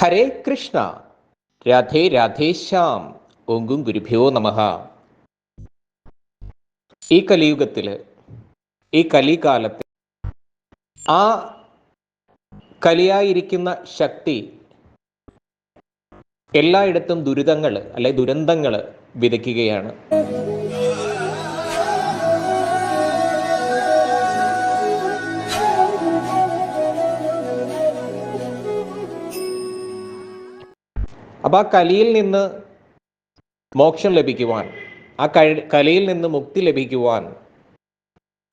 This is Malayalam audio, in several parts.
ഹരേ കൃഷ്ണ. രാധേ രാധേശ്യാം ഓങ്കും ഗുരുഭ്യോ നമ. ഈ കലിയുഗത്തിൽ ഈ കലികാലത്ത് ആ കലിയായിരിക്കുന്ന ശക്തി എല്ലായിടത്തും ദുരിതങ്ങൾ അല്ലെ ദുരന്തങ്ങൾ വിതയ്ക്കുകയാണ്. അപ്പോൾ ആ കലിയിൽ നിന്ന് മോക്ഷം ലഭിക്കുവാൻ ആ കലിയിൽ നിന്ന് മുക്തി ലഭിക്കുവാൻ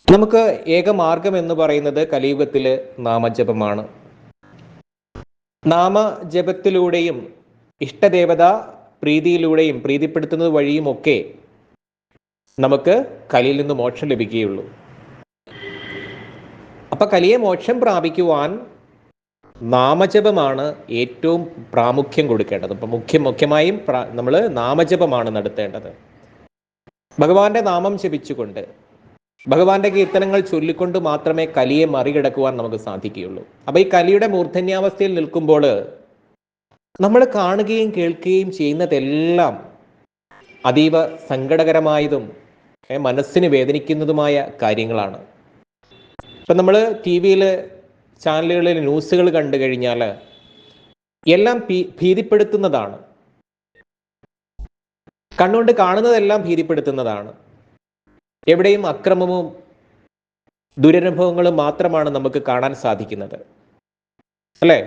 നമുക്ക് ഏക മാർഗം എന്ന് പറയുന്നത് കലിയുഗത്തിലെ നാമജപമാണ്. നാമജപത്തിലൂടെയും ഇഷ്ടദേവത പ്രീതിയിലൂടെയും പ്രീതിപ്പെടുത്തുന്നത് വഴിയുമൊക്കെ നമുക്ക് കലിയിൽ നിന്ന് മോക്ഷം ലഭിക്കുകയുള്ളൂ. അപ്പൊ കലിയെ മോക്ഷം പ്രാപിക്കുവാൻ നാമജപമാണ് ഏറ്റവും പ്രാമുഖ്യം കൊടുക്കേണ്ടത്. ഇപ്പം മുഖ്യം മുഖ്യമായും നമ്മൾ നാമജപമാണ് നടത്തേണ്ടത്. ഭഗവാന്റെ നാമം ജപിച്ചുകൊണ്ട് ഭഗവാന്റെ കീർത്തനങ്ങൾ ചൊല്ലിക്കൊണ്ട് മാത്രമേ കലിയെ മറികടക്കുവാൻ നമുക്ക് സാധിക്കുകയുള്ളൂ. അപ്പൊ ഈ കലിയുടെ മൂർധന്യാവസ്ഥയിൽ നിൽക്കുമ്പോൾ നമ്മൾ കാണുകയും കേൾക്കുകയും ചെയ്യുന്നതെല്ലാം അതീവ സങ്കടകരമായതും മനസ്സിന് വേദനിക്കുന്നതുമായ കാര്യങ്ങളാണ്. ഇപ്പം നമ്മൾ ടി വിയിൽ ചാനലുകളിൽ ന്യൂസുകൾ കണ്ടു കഴിഞ്ഞാൽ എല്ലാം ഭീതിപ്പെടുത്തുന്നതാണ്. കണ്ണുകൊണ്ട് കാണുന്നതെല്ലാം ഭീതിപ്പെടുത്തുന്നതാണ്. എവിടെയും അക്രമവും ദുരനുഭവങ്ങളും മാത്രമാണ് നമുക്ക് കാണാൻ സാധിക്കുന്നത്. അല്ലേ?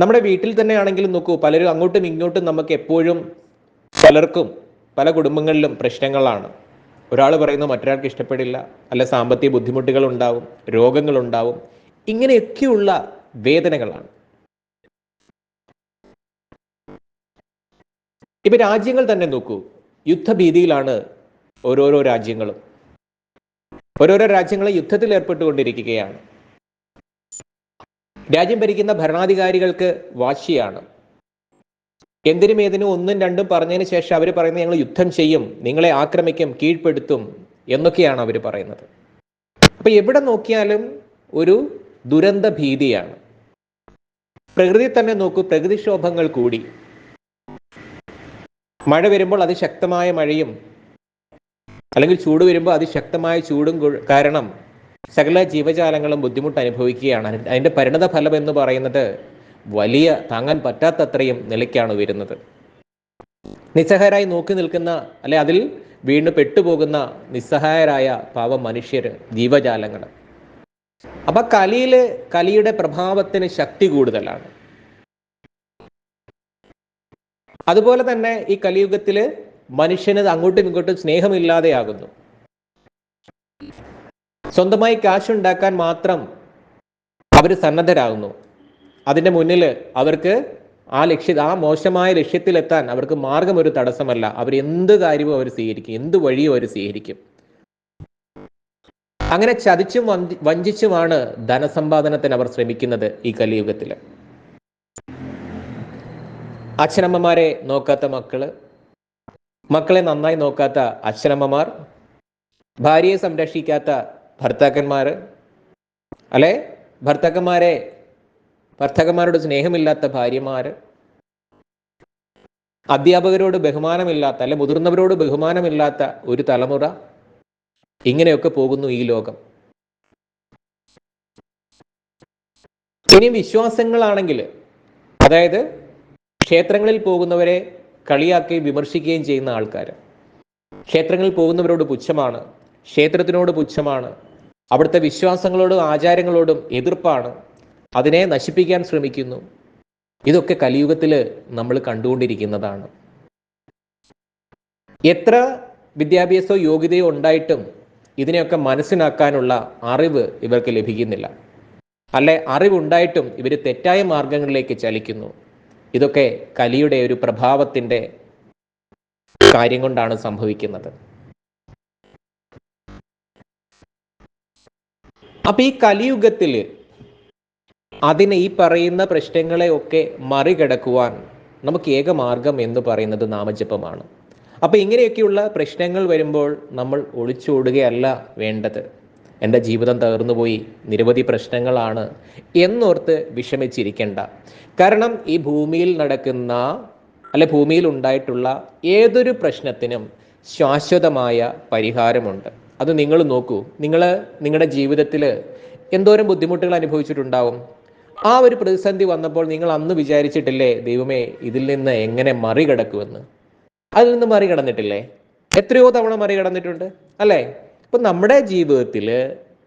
നമ്മുടെ വീട്ടിൽ തന്നെ ആണെങ്കിലും നോക്കൂ പലരും അങ്ങോട്ടും ഇങ്ങോട്ടും നമുക്ക് എപ്പോഴും പലർക്കും പല കുടുംബങ്ങളിലും പ്രശ്നങ്ങളാണ്. ഒരാൾ പറയുന്നു മറ്റൊരാൾക്ക് ഇഷ്ടപ്പെടില്ല. അല്ല സാമ്പത്തിക ബുദ്ധിമുട്ടുകൾ ഉണ്ടാവും രോഗങ്ങൾ ഉണ്ടാവും ഇങ്ങനെയൊക്കെയുള്ള വേദനകളാണ്. ഇപ്പൊ രാജ്യങ്ങൾ തന്നെ നോക്കൂ. യുദ്ധഭീതിയിലാണ് ഓരോരോ രാജ്യങ്ങളും. ഓരോരോ രാജ്യങ്ങളെ യുദ്ധത്തിൽ ഏർപ്പെട്ടുകൊണ്ടിരിക്കുകയാണ്. രാജ്യം ഭരിക്കുന്ന ഭരണാധികാരികൾക്ക് വാശിയാണ്. എന്തിനും ഏതിനും ഒന്നും രണ്ടും പറഞ്ഞതിന് ശേഷം അവർ പറയുന്നത് ഞങ്ങൾ യുദ്ധം ചെയ്യും നിങ്ങളെ ആക്രമിക്കും കീഴ്പ്പെടുത്തും എന്നൊക്കെയാണ് അവർ പറയുന്നത്. അപ്പൊ എവിടെ നോക്കിയാലും ഒരു ദുരന്ത ഭീതിയാണ്. പ്രകൃതി തന്നെ നോക്കൂ പ്രകൃതിക്ഷോഭങ്ങൾ കൂടി. മഴ വരുമ്പോൾ അതിശക്തമായ മഴയും അല്ലെങ്കിൽ ചൂട് വരുമ്പോൾ അതിശക്തമായ ചൂടും കാരണം സകല ജീവജാലങ്ങളും ബുദ്ധിമുട്ട് അനുഭവിക്കുകയാണ്. അതിന്റെ പരിണത ഫലം എന്ന് പറയുന്നത് വലിയ താങ്ങാൻ പറ്റാത്തത്രയും നിലയ്ക്കാണ് വരുന്നത്. നിസ്സഹായരായി നോക്കി നിൽക്കുന്ന അല്ലെ അതിൽ വീണ് പെട്ടുപോകുന്ന നിസ്സഹായരായ പാവ മനുഷ്യർ ജീവജാലങ്ങൾ അപ്പൊ കലിയിൽ കലിയുടെ പ്രഭാവത്തിന് ശക്തി കൂടുതലാണ്. അതുപോലെ തന്നെ ഈ കലിയുഗത്തിൽ മനുഷ്യന് അങ്ങോട്ടും ഇങ്ങോട്ടും സ്നേഹമില്ലാതെയാകുന്നു. സ്വന്തമായി കാശ് ഉണ്ടാക്കാൻ മാത്രം അവർ സന്നദ്ധരാകുന്നു. അതിന്റെ മുന്നിൽ അവർക്ക് ആ ലക്ഷ്യ ആ മോശമായ ലക്ഷ്യത്തിലെത്താൻ അവർക്ക് മാർഗം ഒരു തടസ്സമല്ല. അവർ എന്ത് കാര്യവും അവർ സ്വീകരിക്കും. എന്ത് വഴിയും അവർ സ്വീകരിക്കും. അങ്ങനെ ചതിച്ചും വഞ്ചി- വഞ്ചിച്ചുമാണ് ധനസമ്പാദനത്തിന് അവർ ശ്രമിക്കുന്നത് ഈ കലിയുഗത്തിൽ അച്ഛനമ്മമാരെ നോക്കാത്ത മക്കൾ മക്കളെ നന്നായി നോക്കാത്ത അച്ഛനമ്മമാർ ഭാര്യയെ സംരക്ഷിക്കാത്ത ഭർത്താക്കന്മാർ അല്ലെ? ഭർത്താക്കന്മാരെ ഭർത്താക്കന്മാരോട് സ്നേഹമില്ലാത്ത ഭാര്യമാർ അധ്യാപകരോട് ബഹുമാനമില്ലാത്ത അല്ലെ മുതിർന്നവരോട് ബഹുമാനമില്ലാത്ത ഒരു തലമുറ ഇങ്ങനെയൊക്കെ പോകുന്നു ഈ ലോകം. ഇനി വിശ്വാസങ്ങളാണെങ്കിൽ അതായത് ക്ഷേത്രങ്ങളിൽ പോകുന്നവരെ കളിയാക്കുകയും വിമർശിക്കുകയും ചെയ്യുന്ന ആൾക്കാർ ക്ഷേത്രങ്ങളിൽ പോകുന്നവരോട് പുച്ഛമാണ് ക്ഷേത്രത്തിനോട് പുച്ഛമാണ് അവിടുത്തെ വിശ്വാസങ്ങളോടും ആചാരങ്ങളോടും എതിർപ്പാണ്. അതിനെ നശിപ്പിക്കാൻ ശ്രമിക്കുന്നു. ഇതൊക്കെ കലിയുഗത്തിൽ നമ്മൾ കണ്ടുകൊണ്ടിരിക്കുന്നതാണ്. എത്ര വിദ്യാഭ്യാസോ യോഗ്യതയോ ഉണ്ടായിട്ടും ഇതിനെയൊക്കെ മനസ്സിലാക്കാനുള്ള അറിവ് ഇവർക്ക് ലഭിക്കുന്നില്ല. അല്ലെ അറിവുണ്ടായിട്ടും ഇവർ തെറ്റായ മാർഗങ്ങളിലേക്ക് ചലിക്കുന്നു. ഇതൊക്കെ കലിയുടെ ഒരു പ്രഭാവത്തിന്റെ കാര്യം കൊണ്ടാണ് സംഭവിക്കുന്നത്. അപ്പൊ ഈ കലിയുഗത്തിൽ അതിനെ ഈ പറയുന്ന പ്രശ്നങ്ങളെയൊക്കെ മറികടക്കുവാൻ നമുക്ക് ഏക മാർഗം എന്ന് പറയുന്നത് നാമജപമാണ്. അപ്പോൾ ഇങ്ങനെയൊക്കെയുള്ള പ്രശ്നങ്ങൾ വരുമ്പോൾ നമ്മൾ ഒളിച്ചോടുകയല്ല വേണ്ടത്. എന്റെ ജീവിതം തകർന്നുപോയി നിരവധി പ്രശ്നങ്ങളാണ് എന്നോർത്ത് വിഷമിച്ചിരിക്കേണ്ട. കാരണം ഈ ഭൂമിയിൽ നടക്കുന്ന അല്ലെ ഭൂമിയിൽ ഉണ്ടായിട്ടുള്ള ഏതൊരു പ്രശ്നത്തിനും ശാശ്വതമായ പരിഹാരമുണ്ട്. അത് നിങ്ങൾ നോക്കൂ. നിങ്ങൾ നിങ്ങളുടെ ജീവിതത്തിൽ എന്തോരം ബുദ്ധിമുട്ടുകൾ അനുഭവിച്ചിട്ടുണ്ടാവും? ആ ഒരു പ്രതിസന്ധി വന്നപ്പോൾ നിങ്ങൾ അന്ന് വിചാരിച്ചിട്ടില്ലേ ദൈവമേ ഇതിൽ നിന്ന് എങ്ങനെ മറികടക്കുമെന്ന്? അതിൽ നിന്ന് മറികടന്നിട്ടില്ലേ? എത്രയോ തവണ മറികടന്നിട്ടുണ്ട് അല്ലേ? ഇപ്പം നമ്മുടെ ജീവിതത്തിൽ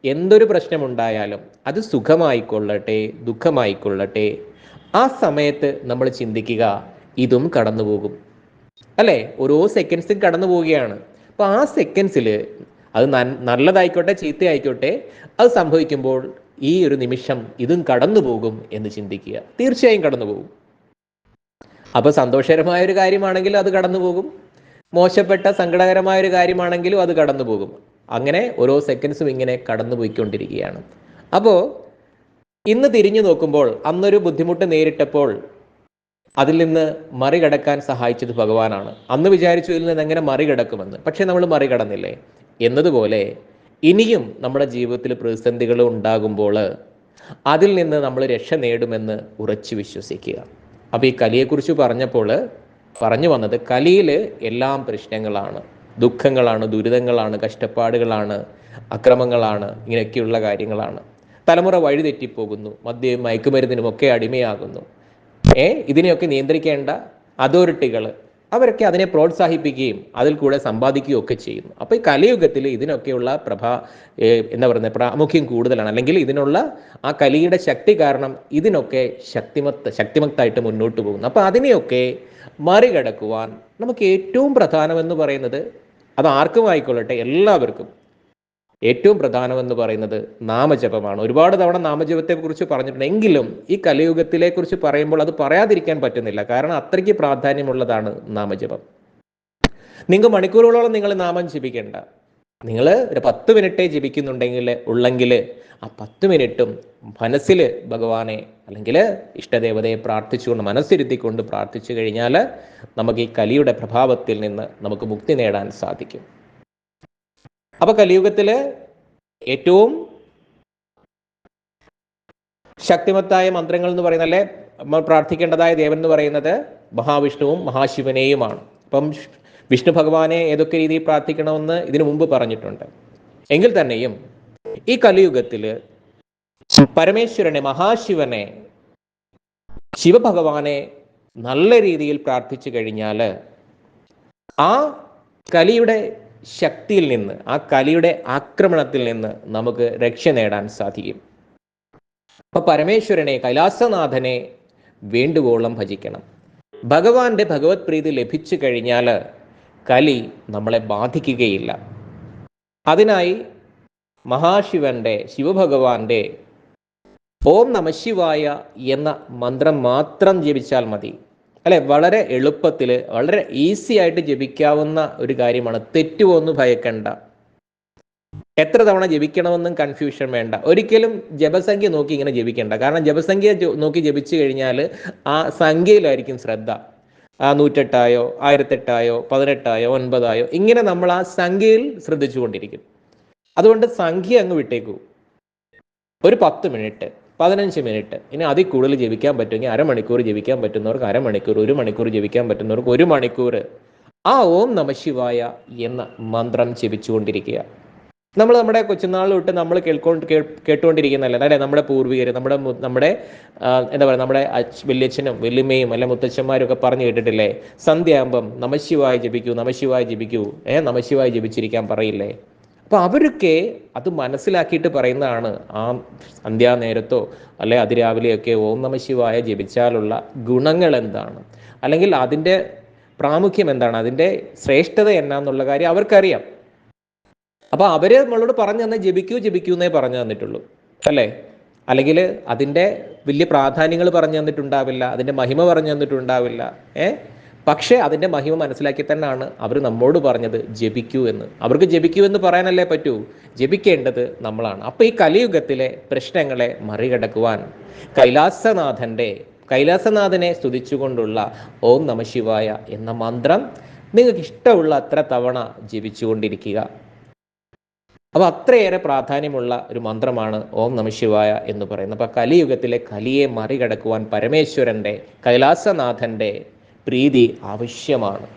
എന്തൊരു പ്രശ്നമുണ്ടായാലും അത് സുഖമായിക്കൊള്ളട്ടെ ദുഃഖമായിക്കൊള്ളട്ടെ ആ സമയത്ത് നമ്മൾ ചിന്തിക്കുക ഇതും കടന്നു പോകും അല്ലേ? ഓരോ സെക്കൻഡ്സും കടന്നു പോവുകയാണ് അപ്പോൾ ആ സെക്കൻഡ്സിൽ അത് നല്ലതായിക്കോട്ടെ ചീത്തയായിക്കോട്ടെ അത് സംഭവിക്കുമ്പോൾ ഈ ഒരു നിമിഷം ഇതും കടന്നു പോകും എന്ന് ചിന്തിക്കുക. തീർച്ചയായും കടന്നു പോകും അപ്പോൾ സന്തോഷകരമായ ഒരു കാര്യമാണെങ്കിലും അത് കടന്നു പോകും മോശപ്പെട്ട സങ്കടകരമായ ഒരു കാര്യമാണെങ്കിലും അത് കടന്നു പോകും അങ്ങനെ ഓരോ സെക്കൻഡ്സും ഇങ്ങനെ കടന്നു പോയിക്കൊണ്ടിരിക്കുകയാണ് അപ്പോൾ ഇന്ന് തിരിഞ്ഞു നോക്കുമ്പോൾ അന്നൊരു ബുദ്ധിമുട്ട് നേരിട്ടപ്പോൾ അതിൽ നിന്ന് മറികടക്കാൻ സഹായിച്ചത് ഭഗവാനാണ്. അന്ന് വിചാരിച്ചു ഇതിൽ നിന്ന് എങ്ങനെ മറികടക്കുമെന്ന്. പക്ഷേ നമ്മൾ മറികടന്നില്ലേ? എന്നതുപോലെ ഇനിയും നമ്മുടെ ജീവിതത്തിൽ പ്രതിസന്ധികൾ ഉണ്ടാകുമ്പോൾ അതിൽ നിന്ന് നമ്മൾ രക്ഷ നേടുമെന്ന് ഉറച്ചു വിശ്വസിക്കുക. അപ്പോൾ ഈ കലിയെക്കുറിച്ച് പറഞ്ഞപ്പോൾ പറഞ്ഞു വന്നത് കലിയിൽ എല്ലാം പ്രശ്നങ്ങളാണ്. ദുഃഖങ്ങളാണ് ദുരിതങ്ങളാണ് കഷ്ടപ്പാടുകളാണ് അക്രമങ്ങളാണ് ഇങ്ങനെയൊക്കെയുള്ള കാര്യങ്ങളാണ്. തലമുറ വഴിതെറ്റിപ്പോകുന്നു മദ്യവും മയക്കുമരുന്നിനുമൊക്കെ അടിമയാകുന്നു. ഏ? ഇതിനെയൊക്കെ നിയന്ത്രിക്കേണ്ട അതോറിറ്റികൾ അവരൊക്കെ അതിനെ പ്രോത്സാഹിപ്പിക്കുകയും അതിൽ കൂടെ സമ്പാദിക്കുകയും ഒക്കെ ചെയ്യുന്നു. അപ്പോൾ ഈ കലിയുഗത്തിൽ ഇതിനൊക്കെയുള്ള പ്രഭ എന്താ പറയുന്നത് പ്രാമുഖ്യം കൂടുതലാണ്. അല്ലെങ്കിൽ ഇതിനുള്ള ആ കലിയുടെ ശക്തി കാരണം ഇതിനൊക്കെ ശക്തിമത്ത് ശക്തിമത്തായിട്ട് മുന്നോട്ട് പോകുന്നു. അപ്പോൾ അതിനെയൊക്കെ മറികടക്കുവാൻ നമുക്ക് ഏറ്റവും പ്രധാനമെന്ന് പറയുന്നത് അത് ആർക്കും ആയിക്കൊള്ളട്ടെ എല്ലാവർക്കും. ഏറ്റവും പ്രധാനമെന്ന് പറയുന്നത് നാമജപമാണ്. ഒരുപാട് തവണ നാമജപത്തെ കുറിച്ച് പറഞ്ഞിട്ടുണ്ട് എങ്കിലും ഈ കലിയുഗത്തിലെ കുറിച്ച് പറയുമ്പോൾ അത് പറയാതിരിക്കാൻ പറ്റുന്നില്ല. കാരണം അത്രയ്ക്ക് പ്രാധാന്യമുള്ളതാണ് നാമജപം. നിങ്ങൾ മണിക്കൂറുകളോളം നിങ്ങൾ നാമം ജപിക്കേണ്ട. നിങ്ങൾ ഒരു പത്ത് മിനിറ്റേ ജപിക്കുന്നുണ്ടെങ്കിൽ ഉള്ളെങ്കിൽ ആ പത്ത് മിനിറ്റും മനസ്സിൽ ഭഗവാനെ അല്ലെങ്കിൽ ഇഷ്ടദേവതയെ പ്രാർത്ഥിച്ചുകൊണ്ട് മനസ്സിരുത്തിക്കൊണ്ട് പ്രാർത്ഥിച്ചു കഴിഞ്ഞാൽ നമുക്ക് ഈ കലിയുടെ പ്രഭാവത്തിൽ നിന്ന് നമുക്ക് മുക്തി നേടാൻ സാധിക്കും. അപ്പൊ കലിയുഗത്തിൽ ഏറ്റവും ശക്തിമത്തായ മന്ത്രങ്ങൾ എന്ന് പറയുന്ന അല്ലെ നമ്മൾ പ്രാർത്ഥിക്കേണ്ടതായ ദേവൻ എന്ന് പറയുന്നത് മഹാവിഷ്ണുവും മഹാശിവനെയുമാണ്. അപ്പം വിഷ്ണു ഭഗവാനെ ഏതൊക്കെ രീതിയിൽ പ്രാർത്ഥിക്കണമെന്ന് ഇതിനു മുമ്പ് പറഞ്ഞിട്ടുണ്ട്. എങ്കിൽ തന്നെയും ഈ കലിയുഗത്തിൽ പരമേശ്വരനെ മഹാശിവനെ ശിവഭഗവാനെ നല്ല രീതിയിൽ പ്രാർത്ഥിച്ചു കഴിഞ്ഞാൽ ആ കലിയുടെ ശക്തിയിൽ നിന്ന് ആ കലിയുടെ ആക്രമണത്തിൽ നിന്ന് നമുക്ക് രക്ഷ നേടാൻ സാധിക്കും. അപ്പൊ പരമേശ്വരനെ കൈലാസനാഥനെ വേണ്ടുവോളം ഭജിക്കണം. ഭഗവാന്റെ ഭഗവത് പ്രീതി ലഭിച്ചു കഴിഞ്ഞാൽ കലി നമ്മളെ ബാധിക്കുകയില്ല. അതിനായി മഹാശിവന്റെ ശിവഭഗവാന്റെ ഓം നമശിവായ എന്ന മന്ത്രം മാത്രം ജപിച്ചാൽ മതി. അല്ലെ വളരെ എളുപ്പത്തിൽ വളരെ ഈസി ആയിട്ട് ജപിക്കാവുന്ന ഒരു കാര്യമാണ് തെറ്റുമൊന്നും ഭയക്കണ്ട. എത്ര തവണ ജപിക്കണമെന്നും കൺഫ്യൂഷൻ വേണ്ട. ഒരിക്കലും ജപസംഖ്യ നോക്കി ഇങ്ങനെ ജപിക്കണ്ട. കാരണം ജപസംഖ്യ നോക്കി ജപിച്ചു കഴിഞ്ഞാൽ ആ സംഖ്യയിലായിരിക്കും ശ്രദ്ധ. ആ നൂറ്റെട്ടായോ ആയിരത്തെട്ടായോ പതിനെട്ടായോ ഒൻപതായോ ഇങ്ങനെ നമ്മൾ ആ സംഖ്യയിൽ ശ്രദ്ധിച്ചുകൊണ്ടിരിക്കും. അതുകൊണ്ട് സംഖ്യ അങ്ങ് വിട്ടേക്കൂ. ഒരു പത്ത് മിനിറ്റ്. പതിനഞ്ച് മിനിറ്റ്. ഇനി അതിൽ കൂടുതൽ ജപിക്കാൻ പറ്റുമെങ്കിൽ അരമണിക്കൂർ ജീവിക്കാൻ പറ്റുന്നവർക്ക് അരമണിക്കൂർ ഒരു മണിക്കൂർ ജീവിക്കാൻ പറ്റുന്നവർക്ക് ഒരു മണിക്കൂർ. ആ ഓം നമശിവായ എന്ന മന്ത്രം ജപിച്ചുകൊണ്ടിരിക്കുക. നമ്മൾ നമ്മുടെ കൊച്ചുനാൾ തൊട്ട് നമ്മൾ കേൾക്കൊണ്ട് കേട്ടുകൊണ്ടിരിക്കുന്നല്ലേ അല്ലെ നമ്മുടെ പൂർവികർ നമ്മുടെ നമ്മുടെ എന്താ പറയുക നമ്മുടെ വല്യച്ഛനും വല്യമ്മയും അല്ലെ മുത്തച്ഛന്മാരും ഒക്കെ പറഞ്ഞു കേട്ടിട്ടില്ലേ? സന്ധ്യാകുമ്പം നമശിവായി ജപിക്കൂ നമശിവായി ജപിക്കൂ. ഏ നമശിവായി ജപിച്ചിരിക്കാൻ പറയില്ലേ? അപ്പോൾ അവരൊക്കെ അത് മനസ്സിലാക്കിയിട്ട് പറയുന്നതാണ് ആ സന്ധ്യാനേരത്തോ അല്ലെ അതിരാവിലെയൊക്കെ ഓം നമ ശിവായ ജപിച്ചാലുള്ള ഗുണങ്ങൾ എന്താണ്? അല്ലെങ്കിൽ അതിന്റെ പ്രാമുഖ്യം എന്താണ്? അതിന്റെ ശ്രേഷ്ഠത എന്നാന്നുള്ള കാര്യം അവർക്കറിയാം. അപ്പോൾ അവർ നമ്മളോട് പറഞ്ഞു തന്നെ ജപിക്കൂ ജപിക്കൂ എന്നേ പറഞ്ഞു തന്നിട്ടുള്ളൂ. അല്ലേ? അല്ലെങ്കിൽ അതിന്റെ വലിയ പ്രാധാന്യങ്ങൾ പറഞ്ഞു തന്നിട്ടുണ്ടാവില്ല അതിന്റെ മഹിമ പറഞ്ഞു തന്നിട്ടുണ്ടാവില്ല. ഏ? പക്ഷേ അതിന്റെ മഹിമ മനസ്സിലാക്കി തന്നെയാണ് അവർ നമ്മോട് പറഞ്ഞത് ജപിക്കൂ എന്ന്. അവർക്ക് ജപിക്കൂ എന്ന് പറയാനല്ലേ പറ്റൂ? ജപിക്കേണ്ടത് നമ്മളാണ്. അപ്പോൾ ഈ കലിയുഗത്തിലെ പ്രശ്നങ്ങളെ മറികടക്കുവാൻ കൈലാസനാഥന്റെ കൈലാസനാഥനെ സ്തുതിച്ചുകൊണ്ടുള്ള ഓം നമശിവായ എന്ന മന്ത്രം നിങ്ങൾക്ക് ഇഷ്ടമുള്ള അത്ര തവണ ജപിച്ചുകൊണ്ടിരിക്കുക. അപ്പോൾ അത്രയേറെ പ്രാധാന്യമുള്ള ഒരു മന്ത്രമാണ് ഓം നമശിവായ എന്ന് പറയുന്നത്. അപ്പോൾ കലിയുഗത്തിലെ കലിയെ മറികടക്കുവാൻ പരമേശ്വരന്റെ കൈലാസനാഥന്റെ പ്രീതി ആവശ്യമാണ്.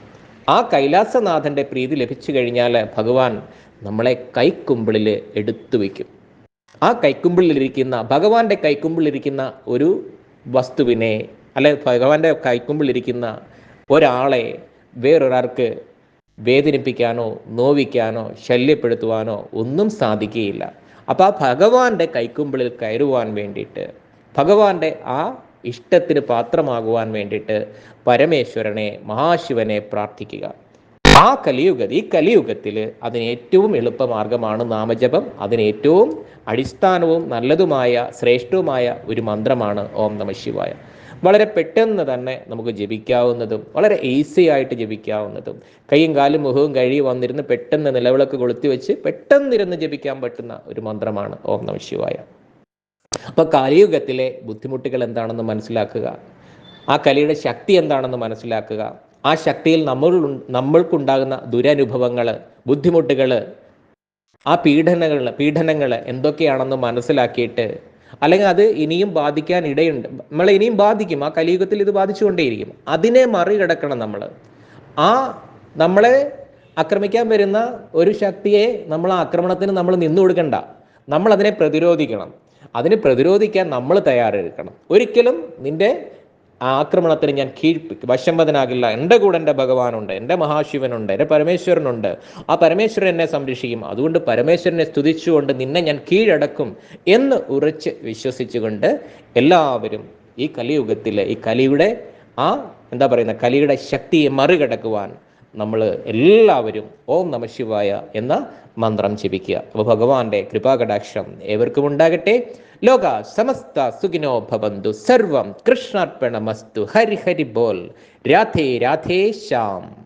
ആ കൈലാസനാഥന്റെ പ്രീതി ലഭിച്ചു കഴിഞ്ഞാൽ ഭഗവാൻ നമ്മളെ കൈക്കുമ്പിളിൽ എടുത്തു വയ്ക്കും ആ കൈക്കുമ്പിളിലിരിക്കുന്ന ഭഗവാന്റെ കൈക്കുമ്പിളിലിരിക്കുന്ന ഒരു വസ്തുവിനെ അല്ലെ ഭഗവാന്റെ കൈക്കുമ്പിളിരിക്കുന്ന ഒരാളെ വേറൊരാൾക്ക് വേദനിപ്പിക്കാനോ നോവിക്കാനോ ശല്യപ്പെടുത്തുവാനോ ഒന്നും സാധിക്കുകയില്ല. അപ്പോൾ ആ ഭഗവാന്റെ കൈക്കുമ്പിളിൽ കയറുവാൻ വേണ്ടിയിട്ട് ഭഗവാന്റെ ആ ഇഷ്ടത്തിന് പാത്രമാകുവാൻ വേണ്ടിയിട്ട് പരമേശ്വരനെ മഹാശിവനെ പ്രാർത്ഥിക്കുക. ആ കലിയുഗ ഈ കലിയുഗത്തിൽ അതിന് ഏറ്റവും എളുപ്പമാർഗമാണ് നാമജപം. അതിന് ഏറ്റവും അടിസ്ഥാനവും നല്ലതുമായ ശ്രേഷ്ഠവുമായ ഒരു മന്ത്രമാണ് ഓം നമ ശിവായ. വളരെ പെട്ടെന്ന് തന്നെ നമുക്ക് ജപിക്കാവുന്നതും വളരെ ഈസി ആയിട്ട് ജപിക്കാവുന്നതും കൈയും കാലും മുഖവും കഴുകി വന്നിരുന്ന് പെട്ടെന്ന് നിലവിളക്ക് കൊളുത്തി വെച്ച് പെട്ടെന്നിരുന്ന് ജപിക്കാൻ പറ്റുന്ന ഒരു മന്ത്രമാണ് ഓം നമ ശിവായ. അപ്പോൾ കലിയുഗത്തിലെ ബുദ്ധിമുട്ടുകൾ എന്താണെന്ന് മനസ്സിലാക്കുക. ആ കലിയുടെ ശക്തി എന്താണെന്ന് മനസ്സിലാക്കുക. ആ ശക്തിയിൽ നമ്മൾ നമ്മൾക്കുണ്ടാകുന്ന ദുരനുഭവങ്ങൾ ബുദ്ധിമുട്ടുകൾ ആ പീഡനങ്ങൾ പീഡനങ്ങൾ എന്തൊക്കെയാണെന്ന് മനസ്സിലാക്കിയിട്ട് അല്ലെങ്കിൽ അത് ഇനിയും ബാധിക്കാൻ ഇടയുണ്ട് നമ്മളെ ഇനിയും ബാധിക്കും. ആ കലിയുഗത്തിൽ ഇത് ബാധിച്ചുകൊണ്ടേയിരിക്കും. അതിനെ മറികടക്കണം നമ്മൾ ആ നമ്മളെ ആക്രമിക്കാൻ വരുന്ന ഒരു ശക്തിയെ നമ്മൾ ആ ആക്രമണത്തിന് നമ്മൾ നിന്നു കൊടുക്കണ്ട നമ്മൾ അതിനെ പ്രതിരോധിക്കണം. അതിന് പ്രതിരോധിക്കാൻ നമ്മൾ തയ്യാറെടുക്കണം. ഒരിക്കലും നിന്റെ ആക്രമണത്തിന് ഞാൻ കീഴ്പ്പിക്കും വശംവദനാകില്ല എന്റെ കൂടെ എന്റെ ഭഗവാനുണ്ട് എന്റെ മഹാശിവനുണ്ട് എന്റെ പരമേശ്വരനുണ്ട്. ആ പരമേശ്വരൻ എന്നെ സംരക്ഷിക്കും. അതുകൊണ്ട് പരമേശ്വരനെ സ്തുതിച്ചുകൊണ്ട് നിന്നെ ഞാൻ കീഴടക്കും എന്ന് ഉറച്ച് വിശ്വസിച്ചുകൊണ്ട് എല്ലാവരും ഈ കലിയുഗത്തിലെ ഈ കലിയുടെ ആ എന്താ പറയുന്ന കലിയുടെ ശക്തിയെ മറികടക്കുവാൻ നമ്മൾ എല്ലാവരും ഓം നമ ശിവായ എന്ന മന്ത്രം ജപിക്കുക. അപ്പോൾ ഭഗവാന്റെ കൃപാകടാക്ഷം ഏവർക്കും ഉണ്ടാകട്ടെ ലോക സമസ്ത സുഖിനോ ഭവന്തു. സർവം കൃഷ്ണാർപ്പണമസ്തു. ഹരി ഹരി ബോൽ രാധേ രാധേ ശ്യാം.